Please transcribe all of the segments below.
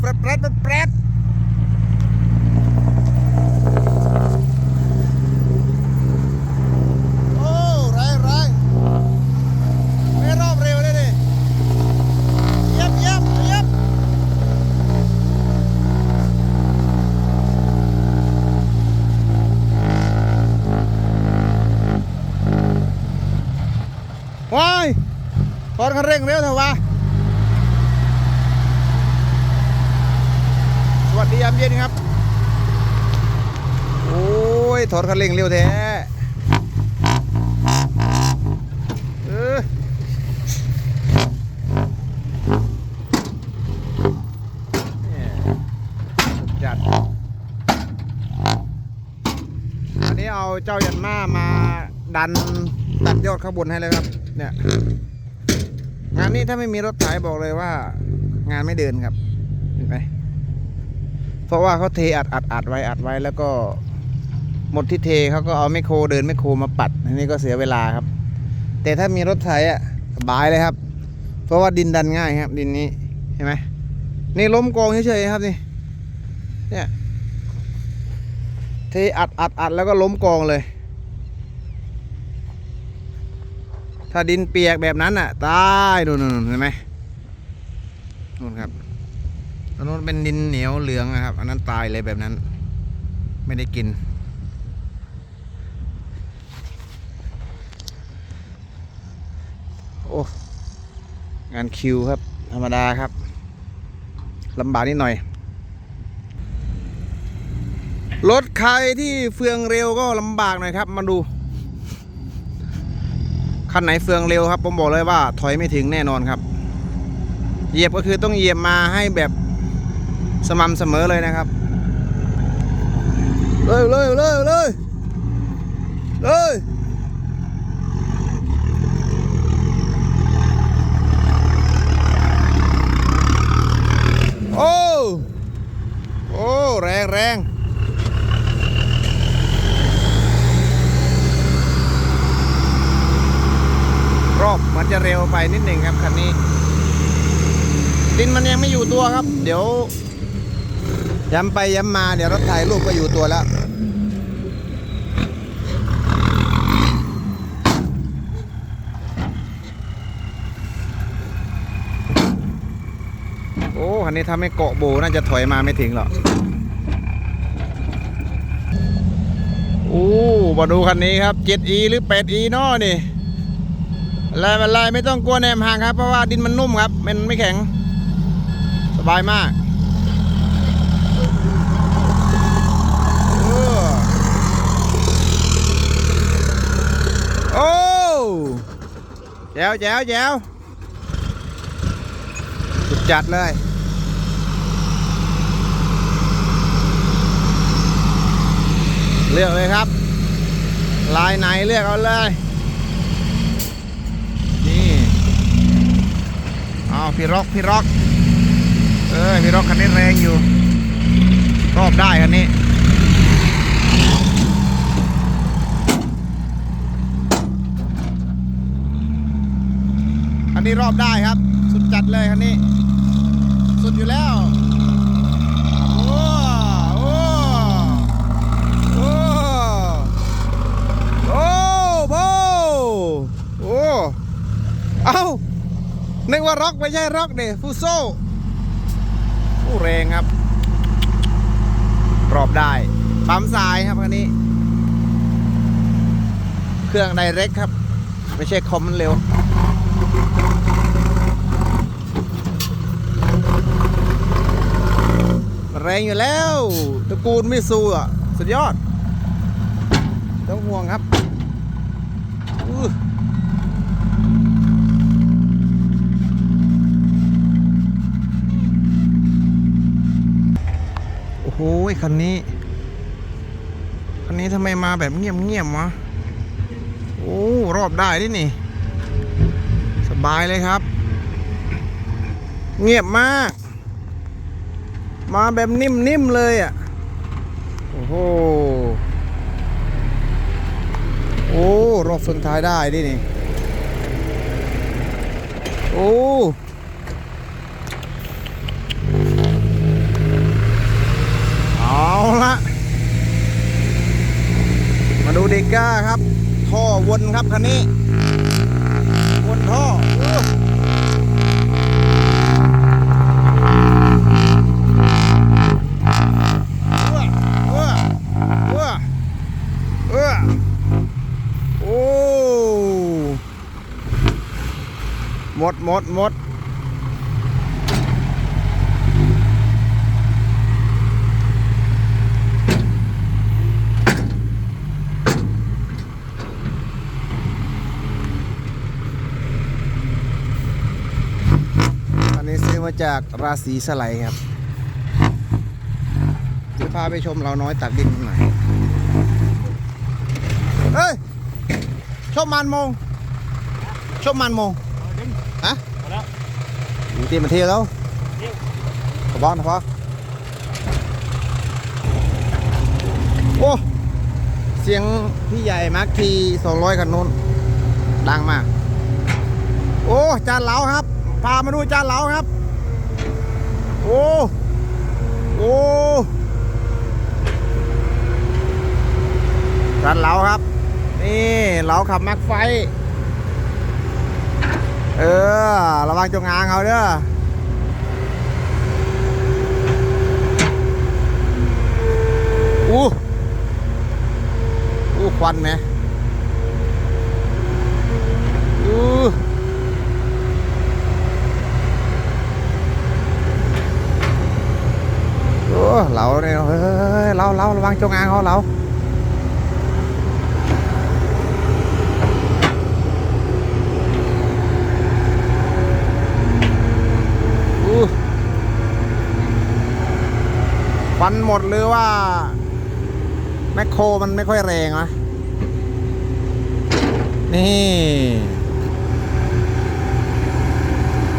แปรดแปรดแปรดแปรดโอ้แรงแรงไม่รอบเร็วเลยเนี่ยเย็บเย็บเย็บวายถอนคันเร่งเร็วเถอะวะ สวัสดียามเย็นครับ โอ้ย ถอดคันเร่งเร็วแท้เออจัด อันนี้เอาเจ้ายันมามาดันตัดยอดข้างบนให้เลยครับ เนี่ย งานนี้ถ้าไม่มีรถไถบอกเลยว่า งานไม่เดินครับ เห็นไหม เพราะว่าเขาเทอัดอัดอัดไว้อัดไว้แล้วก็หมดที่เทเขาก็เอาไมโครเดินไมโครมาปัดอันนี้ก็เสียเวลาครับ แต่ถ้ามีรถไถอะสบายเลยครับ เพราะว่าดินดันง่ายครับ ดินนี้เห็นไหมนี่ล้มกองเฉยๆครับนี่เนี่ยเทอัดอัดอัดแล้วก็ล้มกองเลย ถ้าดินเปียกแบบนั้นอะตายดูนู่นๆเห็นไหมนู่นครับ อนนู้นเป็นดินเหนียวเหลืองนะครับ อันนั้นตายเลยแบบนั้น ไม่ได้กิน โอ้งานคิวครับ ธรรมดาครับลำบากนิดหน่อย รถใครที่เฟืองเร็วก็ลำบากหน่อยครับ มาดู คันไหนเฟืองเร็วครับ ผมบอกเลยว่า ถอยไม่ถึงแน่นอนครับ เหยียบก็คือต้องเหยียบมาให้แบบ สม่ำเสมอเลยนะครับ เลยเลยเลยเลยเลยโอ้ โอ้ แรงแรงรอบมันจะเร็วไปนิดหนึ่งครับคันนี้ ดินมันยังไม่อยู่ตัวครับ เดี๋ยว ย้ำไปย้ำมาเดี๋ยวรถถ่ายรูปก็อยู่ตัวแล้ว โอ้คันนี้ถ้าไม่เกาะโบน่าจะถอยมาไม่ถึงหรอกโอ้มาดูคันนี้ครับ 7e หรือ 8e นาะนี่อะไรอะไรไม่ต้องกลัวแนมห่างครับ เพราะว่าดินมันนุ่มครับ มันไม่แข็ง สบายมาก เออโอ้ แจ๋วแจ๋วแจ๋วสุดจัดเลยเลือกเลยครับ ลายไหนเลือกเอาเลย นี่เอาพี่ร็อกพี่ร็อก เออพี่ร็อกคันนี้แรงอยู่รอบได้คันนี้ คันนี้รอบได้ครับ สุดจัดเลยคันนี้ สุดอยู่แล้วโอ้โอ้โอ้โอ้โบโอ้เอ้านึกว่าร็อกไม่ใช่ร็อกเดฟูโซผู้แรงครับ รอบได้ปั๊มสายครับคันนี้ เครื่องไดเร็กครับ ไม่ใช่คอมมันเร็ว รงอยู่แล้วตระกูลมิซูอะสุดยอดต้องห่วงครับโอ้โหคันนี้ คันนี้ทำไมมาแบบเงียบๆวะโอ้รอบได้ดินี่ สบายเลยครับ เงียบมาก มาแบบนิ่มๆเลยอะ โอ้โห โอ้รอบสุดท้ายได้ดินี่ โอ้เอาละมาดูดิก้าครับ ท่อวนครับคันนี้ ดหมดหมดอันนี้ซื้อมาจากราศีสไลครับจะพาไปชมเราน้อยตักดินหน่อยเฮ้ยชมมันโมงชมมันโมง ฮะมาแล้วอยู่ที่มาเที่ยวแล้วเที่ยวขอบอลขอบอลโอ้เสียงพี่ใหญ่มาร์คที200คันนู้นดังมาก โอ้จานเหลาครับ พามาดูจานเหลาครับ โอ้โอ้จานเหลาครับ นี่เหลาขับแม็กไฟ เออระวังจงอางเขาเด้ออู้อู้ควันไหมอู้โอ้เหลาเนี่ยเฮ้ยเหลาเหลาระวังจงอางเขาเหลาอู้ค วันหมดหรือว่า แมคโครมันไม่ค่อยแรงนะนี่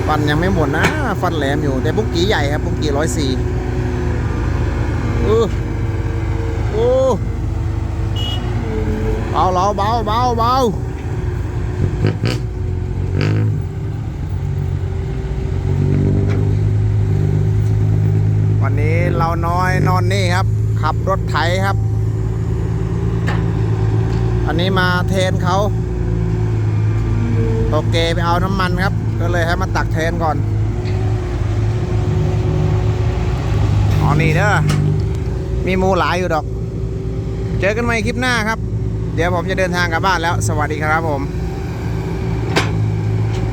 ฟันยังไม่หมดนะ ฟันแหลมอยู่ แต่บุกกี้ใหญ่ครับบุกกี้ร้อยสี่อู้อู้เบาเราเบาเบาเบาวั นนี้เราน้อยนอนนี่ครับ ขับรถไถครับ อันนี้มาเทนเขาโอเคไปเอาน้ำมันครับ ก็เลยให้มาตักเทนก่อนอ๋อนี่เด้อมีมูหลายอยู่ดอก เจอกันใหม่คลิปหน้าครับ เดี๋ยวผมจะเดินทางกลับบ้านแล้ว สวัสดีครับผม